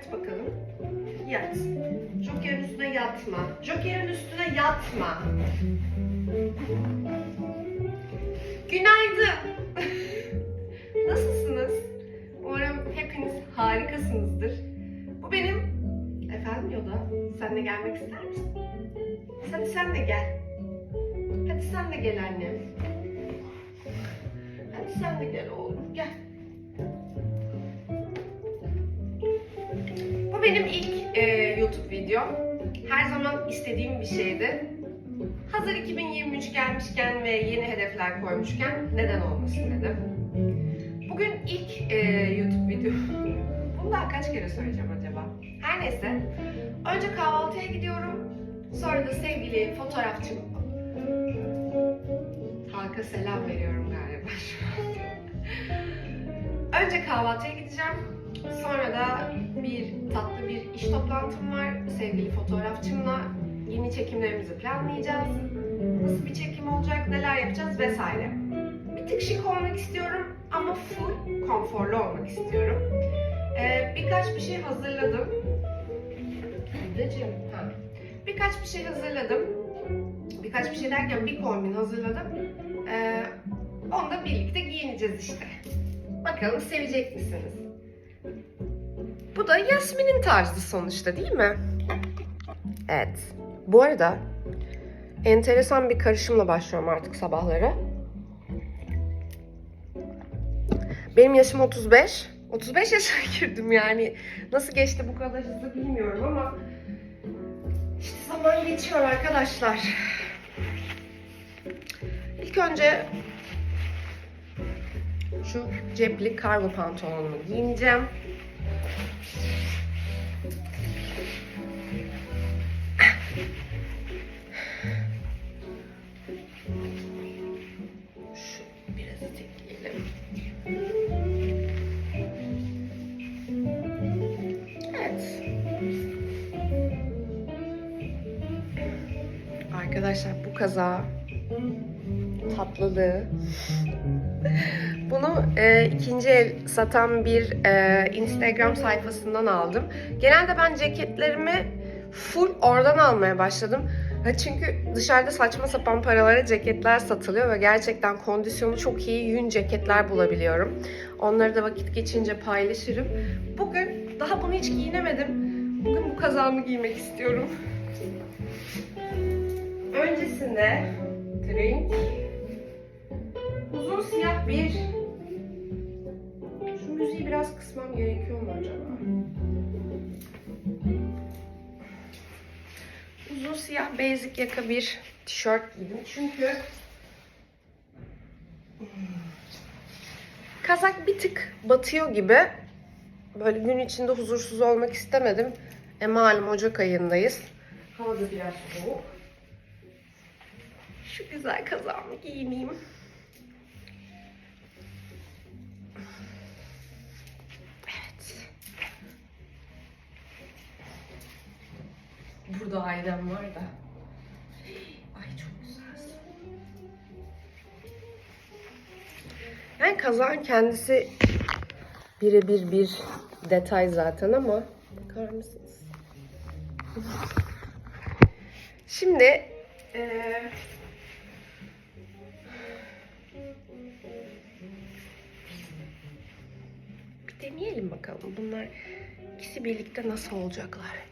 Yat bakalım. Yat. Joker'in üstüne yatma. Joker'in üstüne yatma. Günaydın. Nasılsınız? Umarım hepiniz harikasınızdır. Bu benim... Efendim Yoda, sen de gelmek ister misin? Hadi sen de gel. Hadi sen de gel annem. Hadi sen de gel oğlum, gel. Videom. Her zaman istediğim bir şeydi. Hazır 2023 gelmişken ve yeni hedefler koymuşken neden olmasın dedim. Bugün ilk e, YouTube video. Bunu daha kaç kere söyleyeceğim acaba? Her neyse. Önce kahvaltıya gidiyorum. Sonra da sevgili fotoğrafçım Halka selam veriyorum galiba. Önce kahvaltıya gideceğim. Sonra da bir tatlı bir iş toplantım var. Sevgili fotoğrafçımla yeni çekimlerimizi planlayacağız. Nasıl bir çekim olacak, neler yapacağız vesaire. Bir tık şık olmak istiyorum ama full konforlu olmak istiyorum. Ee, birkaç bir şey hazırladım. Anneciğim, ha. Birkaç bir şey hazırladım. Birkaç bir şey derken bir kombin hazırladım. Ee, onu da birlikte giyineceğiz işte. Bakalım sevecek misiniz? Bu da Yasmin'in tarzı sonuçta değil mi? Evet. Bu arada enteresan bir karışımla başlıyorum artık sabahları. Benim yaşım 35. 35 yaşına girdim yani. Nasıl geçti bu kadar hızlı bilmiyorum ama işte zaman geçiyor arkadaşlar. İlk önce şu cepli kargo pantolonumu giyineceğim. Arkadaşlar bu kaza tatlılığı. Bunu e, ikinci el satan bir e, Instagram sayfasından aldım. Genelde ben ceketlerimi full oradan almaya başladım. Çünkü dışarıda saçma sapan paralara ceketler satılıyor ve gerçekten kondisyonu çok iyi yün ceketler bulabiliyorum. Onları da vakit geçince paylaşırım. Bugün daha bunu hiç giyinemedim. Bugün bu kazağımı giymek istiyorum. Öncesinde drink uzun siyah bir müziği biraz kısmam gerekiyor mu acaba? Uzun siyah basic yaka bir tişört giydim çünkü kazak bir tık batıyor gibi. Böyle gün içinde huzursuz olmak istemedim. E malum Ocak ayındayız. Hava da biraz soğuk. Şu güzel kazağımı giyineyim. Burada ailem var da. Ay çok güzel. Yani kazağın kendisi birebir bir detay zaten ama bakar mısınız? Şimdi eee bir deneyelim bakalım bunlar ikisi birlikte nasıl olacaklar.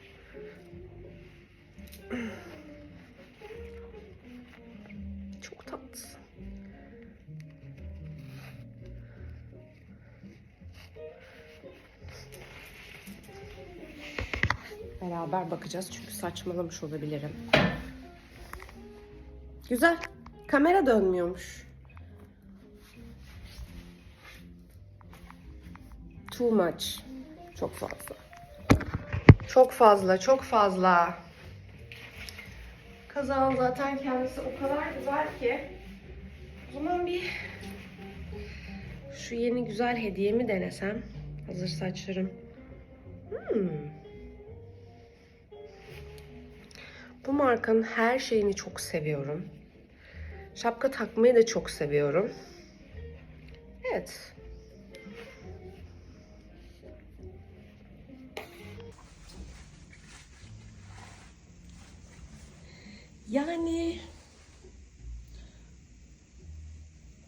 Çok tatlısın. Beraber bakacağız çünkü saçmalamış olabilirim. Güzel. Kamera dönmüyormuş. Too much. Çok fazla. Çok fazla, çok fazla. Kazağın zaten kendisi o kadar güzel ki. O zaman bir şu yeni güzel hediyemi denesem. Hazır saçlarım. Hmm. Bu markanın her şeyini çok seviyorum. Şapka takmayı da çok seviyorum. Evet. Yani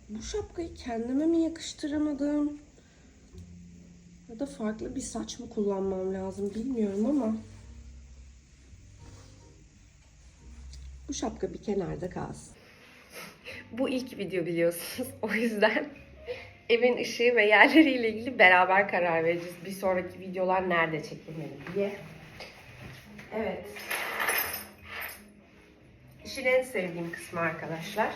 bu şapkayı kendime mi yakıştıramadım? Ya da farklı bir saç mı kullanmam lazım bilmiyorum ama bu şapka bir kenarda kalsın. Bu ilk video biliyorsunuz. O yüzden evin ışığı ve yerleriyle ilgili beraber karar vereceğiz. Bir sonraki videolar nerede çekilmeli diye. Evet. İşin en sevdiğim kısmı arkadaşlar.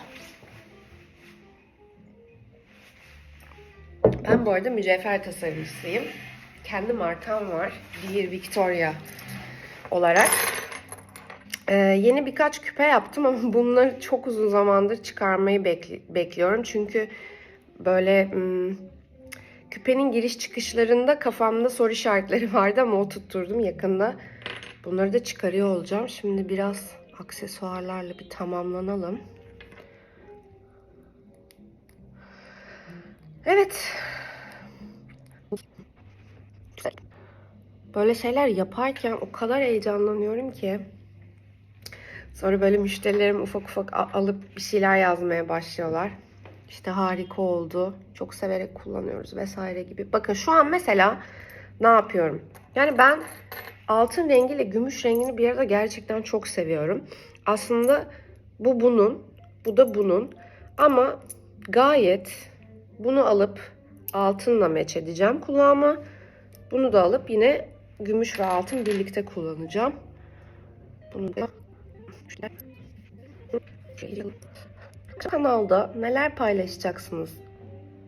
Ben bu arada mücevher tasarımcısıyım. Kendi markam var. Bir Victoria olarak. Ee, yeni birkaç küpe yaptım ama bunları çok uzun zamandır çıkarmayı bekli- bekliyorum. Çünkü böyle hmm, küpenin giriş çıkışlarında kafamda soru işaretleri vardı ama o tutturdum yakında. Bunları da çıkarıyor olacağım. Şimdi biraz aksesuarlarla bir tamamlanalım. Evet. Böyle şeyler yaparken o kadar heyecanlanıyorum ki. Sonra böyle müşterilerim ufak ufak alıp bir şeyler yazmaya başlıyorlar. İşte harika oldu. Çok severek kullanıyoruz vesaire gibi. Bakın şu an mesela ne yapıyorum? Yani ben altın rengiyle gümüş rengini bir arada gerçekten çok seviyorum. Aslında bu bunun, bu da bunun. Ama gayet bunu alıp altınla meç edeceğim kulağıma. Bunu da alıp yine gümüş ve altın birlikte kullanacağım. Bunu da kanalda neler paylaşacaksınız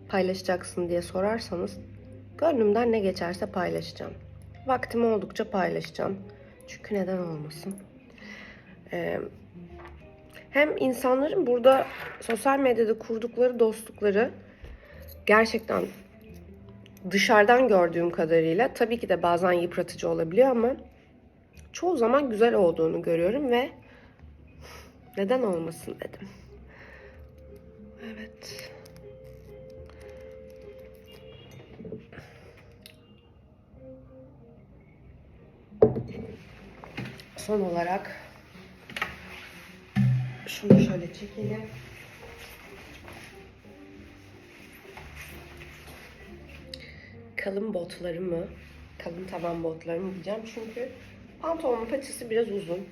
paylaşacaksın diye sorarsanız gönlümden ne geçerse paylaşacağım. Vaktim oldukça paylaşacağım. Çünkü neden olmasın? Ee, hem insanların burada sosyal medyada kurdukları dostlukları gerçekten dışarıdan gördüğüm kadarıyla tabii ki de bazen yıpratıcı olabiliyor ama çoğu zaman güzel olduğunu görüyorum ve neden olmasın dedim. Evet. Son olarak şunu şöyle çekelim. Kalın botlarımı, kalın taban botlarımı giyeceğim çünkü pantolonun paçası biraz uzun.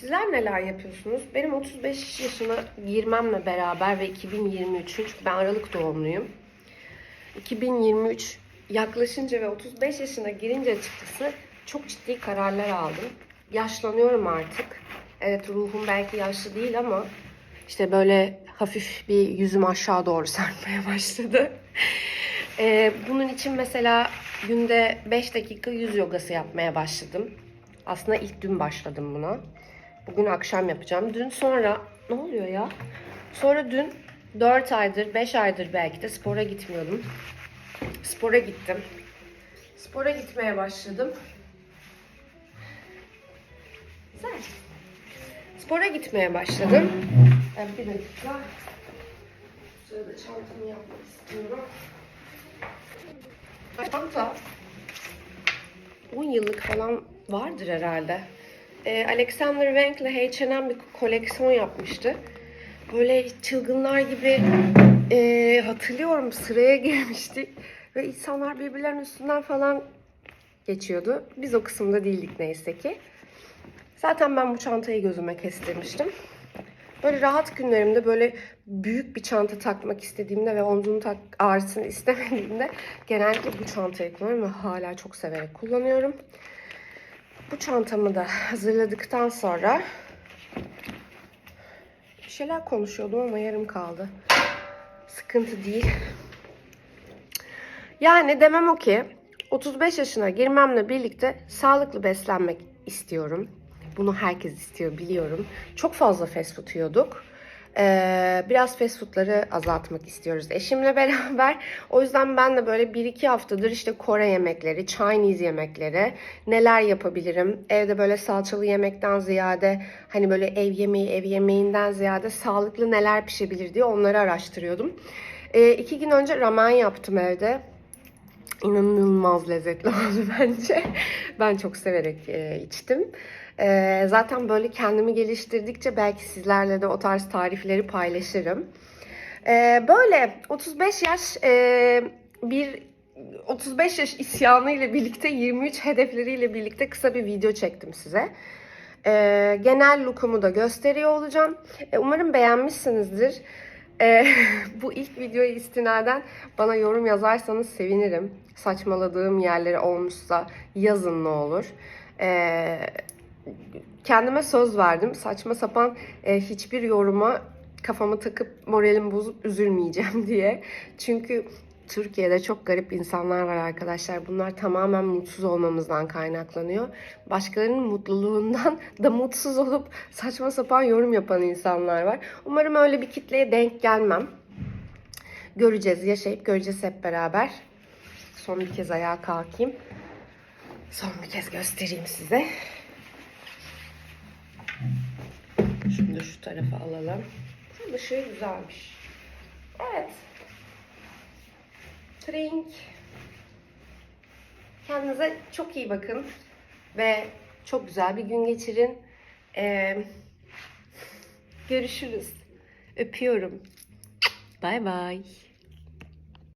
Sizler neler yapıyorsunuz? Benim 35 yaşına girmemle beraber ve 2023'ün çünkü ben Aralık doğumluyum. 2023 yaklaşınca ve 35 yaşına girince açıkçası çok ciddi kararlar aldım. Yaşlanıyorum artık. Evet ruhum belki yaşlı değil ama işte böyle hafif bir yüzüm aşağı doğru sarkmaya başladı. Ee, bunun için mesela günde 5 dakika yüz yogası yapmaya başladım. Aslında ilk dün başladım buna. Bugün akşam yapacağım. Dün sonra ne oluyor ya? Sonra dün 4 aydır, 5 aydır belki de spora gitmiyordum. Spora gittim. Spora gitmeye başladım. Güzel. Spora gitmeye başladım. Ben bir dakika. Sırada çantamı yapmak istiyorum. Çanta 10 yıllık falan vardır herhalde. Ee, Alexander Wang ile H&M bir koleksiyon yapmıştı. Böyle çılgınlar gibi ee, hatırlıyorum sıraya girmiştik. Ve insanlar birbirlerinin üstünden falan geçiyordu. Biz o kısımda değildik neyse ki. Zaten ben bu çantayı gözüme kestirmiştim. Böyle rahat günlerimde böyle büyük bir çanta takmak istediğimde ve omzumu tak ağrısını istemediğimde genellikle bu çantayı kullanıyorum ve hala çok severek kullanıyorum. Bu çantamı da hazırladıktan sonra bir şeyler konuşuyordum ama yarım kaldı. Sıkıntı değil. Yani demem o ki 35 yaşına girmemle birlikte sağlıklı beslenmek istiyorum. Bunu herkes istiyor biliyorum. Çok fazla fast food yiyorduk. Ee, biraz fast foodları azaltmak istiyoruz eşimle beraber. O yüzden ben de böyle 1-2 haftadır işte Kore yemekleri, Chinese yemekleri, neler yapabilirim? Evde böyle salçalı yemekten ziyade hani böyle ev yemeği, ev yemeğinden ziyade sağlıklı neler pişebilir diye onları araştırıyordum. Ee, iki gün önce ramen yaptım evde. İnanılmaz lezzetli oldu bence. Ben çok severek e, içtim. E, zaten böyle kendimi geliştirdikçe belki sizlerle de o tarz tarifleri paylaşırım. E, böyle 35 yaş e, bir 35 yaş isyanı ile birlikte 23 hedefleriyle birlikte kısa bir video çektim size. E, genel lookumu da gösteriyor olacağım. E, umarım beğenmişsinizdir. E, bu ilk videoya istinaden bana yorum yazarsanız sevinirim. Saçmaladığım yerleri olmuşsa yazın ne olur. E, kendime söz verdim. Saçma sapan e, hiçbir yoruma kafamı takıp moralimi bozup üzülmeyeceğim diye. Çünkü Türkiye'de çok garip insanlar var arkadaşlar. Bunlar tamamen mutsuz olmamızdan kaynaklanıyor. Başkalarının mutluluğundan da mutsuz olup saçma sapan yorum yapan insanlar var. Umarım öyle bir kitleye denk gelmem. Göreceğiz, yaşayıp göreceğiz hep beraber. Son bir kez ayağa kalkayım. Son bir kez göstereyim size. Şimdi şu tarafa alalım. Şu ışığı güzelmiş. Evet. Trink. Kendinize çok iyi bakın. Ve çok güzel bir gün geçirin. Ee, görüşürüz. Öpüyorum. Bay bay.